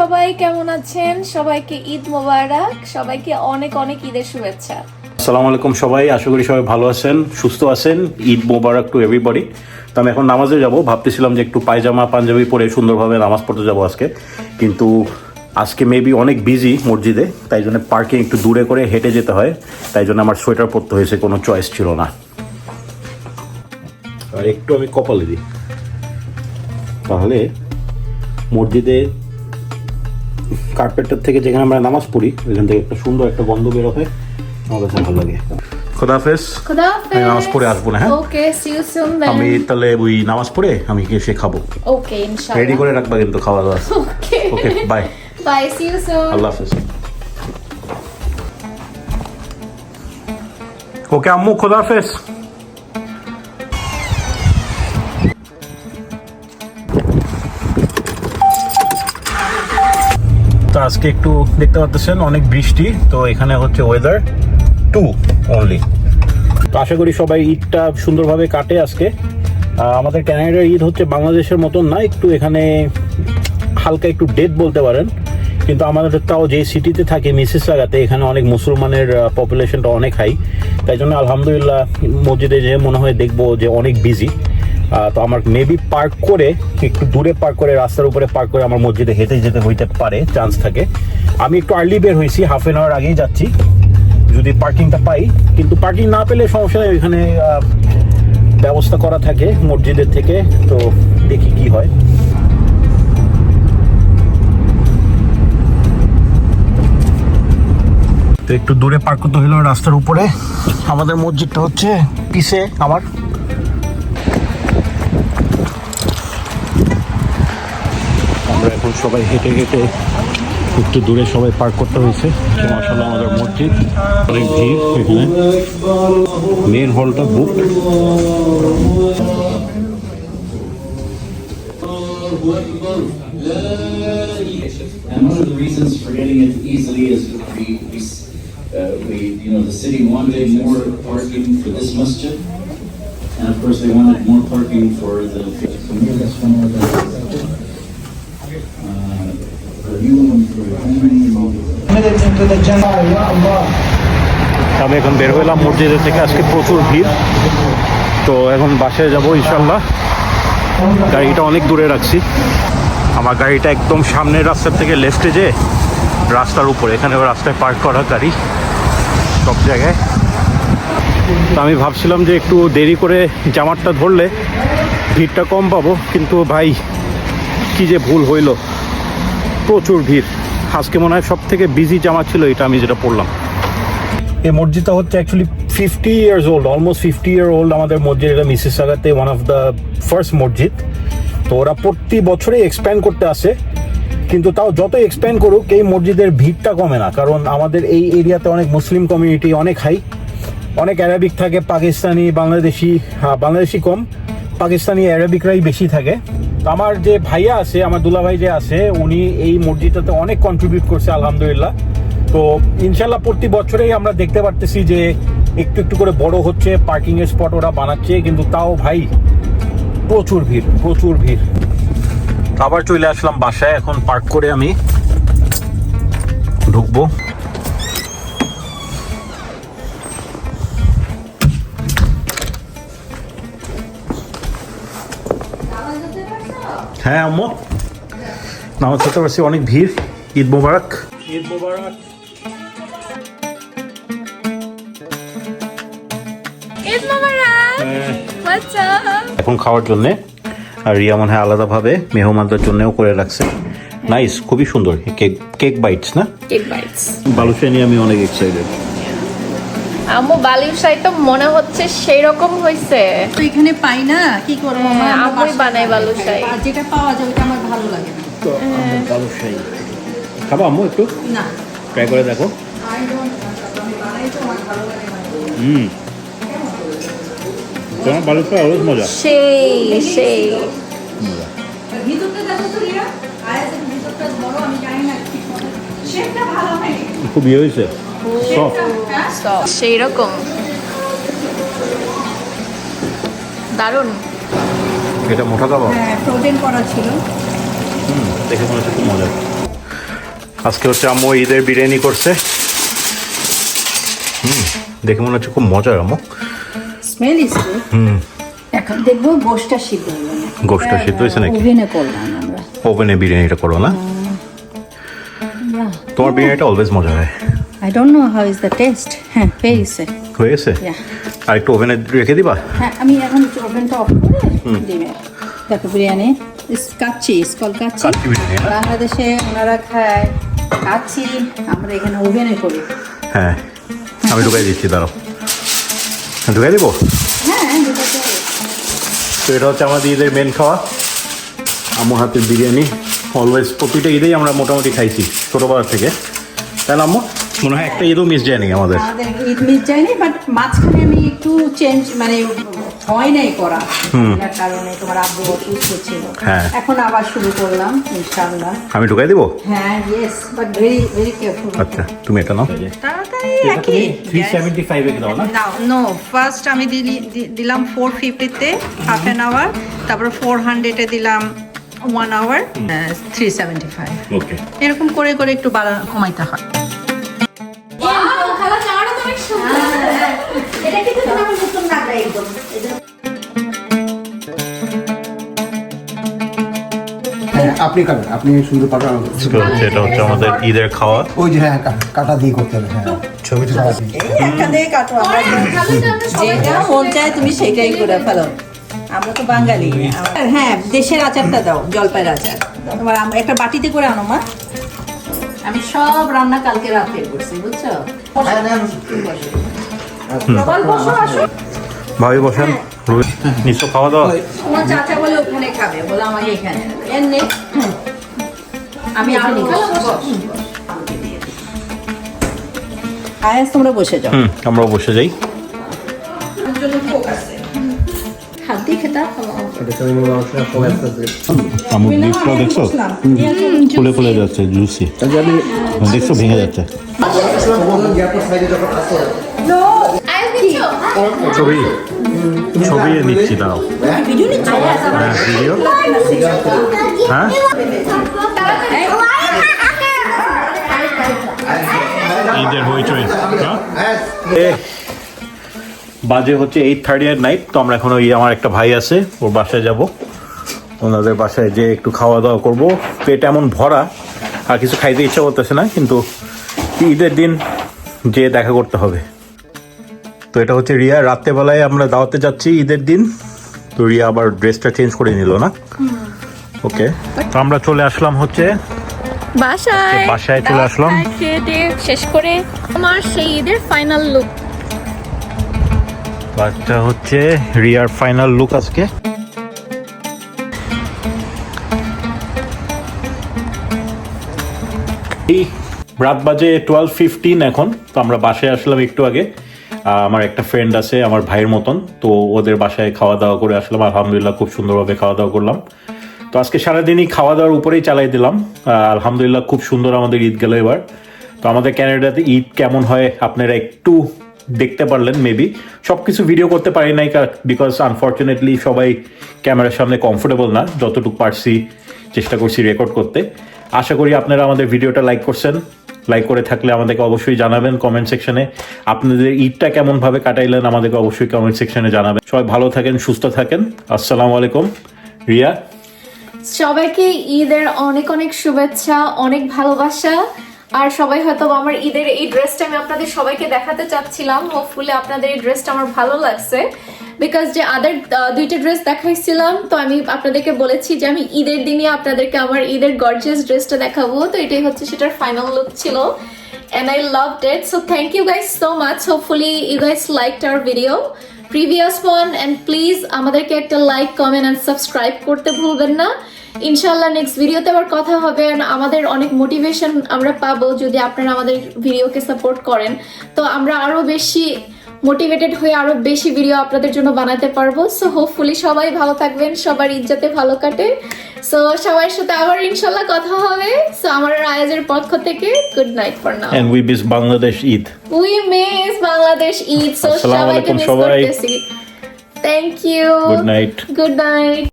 সবাই কেমন আছেন? সবাইকে ঈদ মোবারক। সবাইকে অনেক অনেক ঈদের শুভেচ্ছা। আসসালামু আলাইকুম সবাই। আশা করি সবাই ভালো আছেন সুস্থ আছেন। ঈদ মোবারক টু এভরিবডি তো আমি এখন নামাজে যাব। ভাবতেছিলাম যে একটু পায়জামা পাঞ্জাবি পরে সুন্দরভাবে নামাজ পড়তে যাব আজকে। কিন্তু আজকে মেবি অনেক বিজি মসজিদে তাই জন্য পার্কিং একটু দূরে করে হেঁটে যেতে হয়। তাই জন্য আমার সোয়েটার পরতে হয়েছে কোনো চয়েস ছিল না। আর একটু আমি কপালে দিই। তাহলে মসজিদে কার্পেটটার থেকে যেখানে আমরা নামাজ পড়ি ওইখান থেকে একটা সুন্দর একটা গন্ধ বের হয়। আমার কাছে ভালো লাগে। খোদাফেস খুদা আমি নামাজ পড়ে আসব না হ্যাঁ? ওকে সি ইউ সুন আমি তাহলে ওই নামাজ পড়ে আমি এসে খাব। ওকে রেডি করে রাখবা কিন্তু খাওয়া দাওয়া। Okay okay bye bye see you soon Allah হাফেজ। ওকে আম্মু খোদা আজকে একটু দেখতে পাচ্ছেন অনেক বৃষ্টি, তো এখানে হচ্ছে ওয়েদার টু অনলি তো আশা করি সবাই ঈদটা সুন্দরভাবে কাটে আজকে। আমাদের ক্যানাডার ঈদ হচ্ছে বাংলাদেশের মতন না, একটু এখানে হালকা একটু ডেট বলতে পারেন। কিন্তু আমাদের তাও যে সিটিতে থাকে মিসেস লাগাতে এখানে অনেক মুসলমানের পপুলেশনটা অনেক হাই তাই জন্য আলহামদুলিল্লাহ মসজিদে যে মনে হয় দেখব যে অনেক বিজি তো আমার মেবি পার্ক করে, একটু দূরে পার্ক করে, রাস্তার উপরে পার্ক করে আমার মসজিদে হেঁটে যেতে হইতে পারে চান্স থাকে। আমি একটু আর্লি বের হয়েছি হাফ এন আওয়ার আগেই যাচ্ছি। যদি পার্কিংটা পাই, কিন্তু পার্কিং না পেলে সমস্যা নেই ওইখানে ব্যবস্থা করা থাকে মসজিদের থেকে, তো দেখি কি হয়। তো একটু দূরে পার্ক করতে হলো রাস্তার উপরে। আমাদের মসজিদটা হচ্ছে পিসে আমার। এখন সবাই হেঁটে হেঁটে একটু দূরে সবাই পার্ক করতে হয়েছে মাসাল্লাহ আমাদের মসজিদ অনেক ভিড় এখানে মেন হলটা বুক And one of the reasons for getting it easily is we, we, uh, we, you know, the city wanted more parking for this masjid. And of course, they wanted more parking for the, so maybe that's one of the. Uh, for you and for your family. committed into the Jannah, Ya Allah. আমি এখন বের হলাম মসজিদের থেকে। আজকে প্রচুর ভিড়। তো এখন বাসে যাব ইনশাল্লাহ গাড়িটা অনেক দূরে রাখছি। আমার গাড়িটা একদম সামনের রাস্তার থেকে লেফটে যে রাস্তার উপরে। এখানে রাস্তায় পার্ক করা গাড়ি। সব জায়গায়। তো আমি ভাবছিলাম যে একটু দেরি করে জামারটা ধরলে ভিড়টা কম পাবো। কিন্তু ভাই, কি যে ভুল হইল। প্রচুর ভিড়। আজকে মনে হয় সব থেকে বিজি জামা ছিল এটা আমি যেটা পড়লাম। এই মসজিদটা হচ্ছে actually fifty years old almost fifty year old আমাদের মসজিদ, এটা মিসেস সাগাতে ওয়ান অফ দ্য ফার্স্ট মসজিদ। তো ওরা প্রতি বছরেই এক্সপ্যান্ড করতে আসে, কিন্তু তাও যত এক্সপ্যান্ড করুক, এই মসজিদের ভিড়টা কমে না, কারণ আমাদের এই এরিয়াতে অনেক মুসলিম কমিউনিটি অনেক হাই অনেক অ্যারাবিক থাকে পাকিস্তানি বাংলাদেশি বাংলাদেশি কম পাকিস্তানি অ্যারাবিকরাই বেশি থাকে। আমার যে ভাইয়া আছে, আমার দুলাভাই যে আছে, উনি এই মসজিদটাতে অনেক কন্ট্রিবিউট করছে, আলহামদুলিল্লাহ। তো ইনশাল্লাহ প্রতি বছরেই আমরা দেখতে পারতেছি যে একটু একটু করে বড় হচ্ছে পার্কিং এর স্পট ওরা বানাচ্ছে, কিন্তু তাও ভাই প্রচুর ভিড় প্রচুর ভিড়। আবার চলে আসলাম বাসায়, এখন পার্ক করে আমি ঢুকবো। হ্যাঁ আম্মু। নামাজ পড়তে পারছি অনেক ভিড়। ঈদ মোবারক। ঈদ মোবারক। ঈদ মোবারক। হোয়াটস আপ এখন খাওয়ার জন্য আর রিয়া মনে হয় আলাদাভাবে মেহমানদের জন্যও করে রাখছে। নাইস খুবই সুন্দর। কেক কেক বাইটস না? কেক বাইটস বালুশাই নিয়ে আমি অনেক এক্সাইটেড আম্মু বালিউশাই তো মনে হচ্ছে সেই রকম হইছে। তো এখানে পাই না কি করব? হ্যাঁ, আর যেটা পাওয়া যায় ওটা আমার ভালো লাগে না। তো বালুশাই খাব আম্মু একটু? না। ট্রাই করে দেখো। I don't আমি বানাই তো আমার ভালো লাগে না। হুম। তোমার অলস মজা। সেই সেই। আমি খুব ইয়ে হয়েছে। হ্যাঁ সেই রকম। দারুণ। এটা মোটা কাবাব হ্যাঁ ফ্রোজেন করা ছিল। দেখে মনে হচ্ছে খুব মজা। আজকে হচ্ছে আম্মু ঈদের বিরিয়ানি করছে। হুম দেখে মনে হচ্ছে খুব মজার আম্মু। Smell is hmm. এখন দেখব গোশটা সিদ্ধ গোশটা সিদ্ধ হয়েছে নাকি? ওভেনে করলাম আমরা। ওভেনে বিরিয়ানিটা করো না? তোমার বিরিয়ানিটা অলওয়েজ মজা হয়। I don't know how is the taste হ্যাঁ হয়েছে Yeah. আর একটু ওভেনে রেখে দিবা? হ্যাঁ আমি এখন ওভেনটা অফ করে ডিমের দেখো বিরিয়ানি কাচ্চি স্কল হ্যাঁ? বাংলাদেশে ওনারা খায় কাচ্চি আমরা এখানে ওভেনে করি। হ্যাঁ আমি ঢুকাই দিচ্ছি দাঁড়াও। ঢুকাই দিব? হ্যাঁ তো তো এটা হচ্ছে আমাদের ঈদের মেন খাওয়া। আম্মু হাতের বিরিয়ানি। অলওয়েজ প্রতিটা ঈদেই আমরা মোটামুটি খাইছি ছোটোবেলা থেকে। তাই না আম্মু মনে হয় একটা ঈদও মিস যায়নি আমাদের। ঈদ মিট যায়নি বাট মাঝখানে আমি একটু চেঞ্জ মানে হয় নাই করা। যার কারণে তোমার আব্বু অসুস্থ ছিল। হ্যাঁ। এখন আবার শুরু করলাম ইনশাআল্লাহ। আমি ঢুকাই দিব? হ্যাঁ yes but very very careful আচ্ছা তুমি এটা নাও। তাড়াতাড়ি একই। থ্রি সেভেন্টি দাও না? নো ফার্স্ট আমি দিলি- দিলাম ফোর ফিফটিতে হাফ অ্যান আওয়ার তারপরে ফোর হান্ড্রেডে দিলাম one hour three seventy five okay এরকম করে করে একটু বাড়া কমাইতে হয়। আপনি কাটেন আপনি সুন্দর পাঠান হচ্ছে এটা হচ্ছে আমাদের ঈদের খাওয়া ওই যে হ্যাঁ কাটা দিয়ে করতে হবে হ্যাঁ। ছবিটা আছে একটা দিয়ে কাটো আমরা যেটা মন চায় তুমি সেটাই করে ফেলো। আমরা তো বাঙালি হ্যাঁ দেশের আচারটা দাও জলপাইয়ের আচার। তোমার একটা বাটিতে করে আনো মা। আমি সব রান্না কালকে রাতে করছি বুঝছ? আসো। ভাবি বসেন। নিশ্চয় খাওয়া দাওয়া? তোমার চাচা বলে ওখানে খাবে বলে আমাকে এখানে। এর নেই আমি আলু আয়াস তোমরা বসে যাও। হুম আমরাও বসে যাই। দেখছ? ফুলে ফুলে যাচ্ছে জুসি দেখছ ভেঙে যাচ্ছে। ছবি। ছবি নিচ্ছি দাও। হ্যাঁ? ভিডিও হ্যাঁ? বাজে হচ্ছে এইট থার্টি এর নাইট তো আমরা এখন ওই আমার একটা ভাই আছে, ওর বাসায় যাব। ওনাদের বাসায় যে একটু খাওয়া দাওয়া করব। পেট এমন ভরা, আর কিছু খাইতে ইচ্ছা করতেছে না, কিন্তু ঈদের দিন যে দেখা করতে হবে। তো এটা হচ্ছে রিয়া। রাত্রেবেলায় আমরা দাওয়াতে যাচ্ছি ঈদের দিন। তো রিয়া আবার ড্রেসটা চেঞ্জ করে নিল না? ওকে তো আমরা চলে আসলাম হচ্ছে বাসায়। বাসায় চলে আসলাম। শেষ করে আমার সেই ঈদের ফাইনাল লুক হচ্ছে রিয়ার ফাইনাল লুক আজকে। রাত বাজে টুয়েলভ ফিফটিন এখন। তো আমরা বাসায় আসলাম একটু আগে। আমার একটা ফ্রেন্ড আছে, আমার ভাইয়ের মতন। তো ওদের বাসায় খাওয়া দাওয়া করে আসলাম, আলহামদুলিল্লাহ খুব সুন্দরভাবে খাওয়া দাওয়া করলাম। তো আজকে সারাদিনই খাওয়া দাওয়ার উপরেই চালাই দিলাম। আলহামদুলিল্লাহ খুব সুন্দর আমাদের ঈদ গেল এবার। তো আমাদের ক্যানাডাতে ঈদ কেমন হয় আপনারা একটু দেখতে পারলেন মেবি সব কিছু ভিডিও করতে পারি নাই বিকজ আনফর্চুনেটলি সবাই ক্যামেরার সামনে কমফোর্টেবল না, যতটুকু পারছি চেষ্টা করছি রেকর্ড করতে। আশা করি আপনারা আমাদের ভিডিওটা লাইক করছেন। লাইক করে থাকলে আমাদেরকে অবশ্যই জানাবেন কমেন্ট সেকশনে আপনাদের ঈদটা কেমন ভাবে কাটাইলেন আমাদেরকে অবশ্যই কমেন্ট সেকশনে জানাবেন। সবাই ভালো থাকেন, সুস্থ থাকেন। আসসালামু আলাইকুম। রিয়া? সবাইকে ঈদের অনেক অনেক শুভেচ্ছা, অনেক ভালোবাসা। আর সবাই হয়তো আমার ঈদের এই ড্রেসটা আমি আপনাদের সবাইকে দেখাতে চাচ্ছিলাম ও হোপফুলি আপনাদের এই ড্রেসটা আমার ভালো লাগছে বিকজ যে আদার দুইটা ড্রেস দেখাইছিলাম, তো আমি আপনাদেরকে বলেছি যে আমি ঈদের দিনই আপনাদেরকে আমার ঈদের গর্জিয়াস ড্রেসটা দেখাবো তো এটাই হচ্ছে সেটার ফাইনাল লুক ছিল and I loved it. So thank you guys so much. Hopefully you guys liked our video. Previous one and please আমাদেরকে একটা লাইক কমেন্ট এন্ড সাবস্ক্রাইব করতে ভুলবেন না ইনশাল্লাহ নেক্সট ভিডিওতে আবার কথা হবে আমাদের অনেক মোটিভেশন আমরা পাবো যদি আপনারা আমাদের ভিডিওকে সাপোর্ট করেন। তো আমরা আরও বেশি মোটিভেটেড হয়ে আরও বেশি ভিডিও আপনাদের জন্য বানাতে পারব। সো হোপফুলি সবাই ভালো থাকবেন সবার যাতে ভালো কাটে। সো সবার সাথে আবার ইনশাল্লাহ কথা হবে। সো আমার আয়াজের পক্ষ থেকে good night for now and we miss Bangladesh Eid we miss Bangladesh Eid so সবাইকে মিস করতেছি। Thank you good night good night